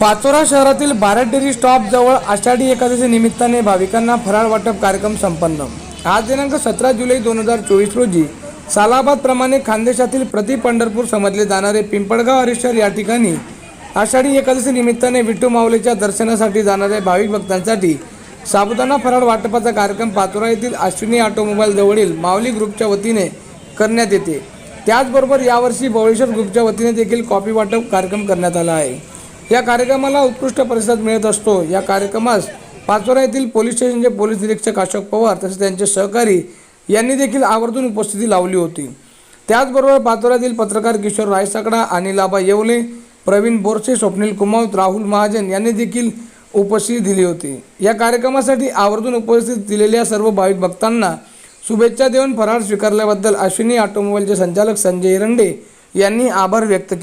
पाचोरा शहरातील Bharat dairy stop जवळ आषाढी एकादशी निमित्ताने भाविकांना फराळ वाटप कार्यक्रम संपन्न. आज दिनांक सतरा जुलै दोन हजार चोवीस रोजी सालाबाद प्रमाणे खानदेशातील प्रति पंढरपूर समजले जाणारे पिंपळगाव हरिश्चर या ठिकाणी आषाढी एकादशी निमित्ताने विठू माऊलीच्या दर्शनासाठी जाणाऱ्या भाविक भक्तांसाठी साबुदाणा फराळ वाटपाचा कार्यक्रम पाचोरा येथील अश्विनी ऑटोमोबाईल जवळील माऊली ग्रुपच्या वतीने करण्यात येते. त्याचबरोबर यावर्षी बवळेश्वर ग्रुपच्या वतीने देखील कॉफी वाटप कार्यक्रम करण्यात आला आहे. या कार्यक्रमाला उत्कृष्ट प्रतिसाद मिळत असतो. या कार्यक्रमास पाचोरा येथील पोलीस स्टेशनचे पोलीस निरीक्षक अशोक पवार तसेच त्यांचे सहकारी यांनी देखील आवर्जून उपस्थिती लावली होती. त्याचबरोबर पाचोऱ्यातील पत्रकार किशोर रायसाकडा आणि येवले प्रवीण बोरसे स्वप्नील कुमावत राहुल महाजन यांनी देखील उपस्थिती दिली होती. या कार्यक्रमासाठी आवर्जून उपस्थित दिलेल्या सर्व भाविक भक्तांना शुभेच्छा देऊन फराळ स्वीकारल्याबद्दल अश्विनी ऑटोमोबाईलचे संचालक संजय एरंडे यांनी आभार व्यक्त केले.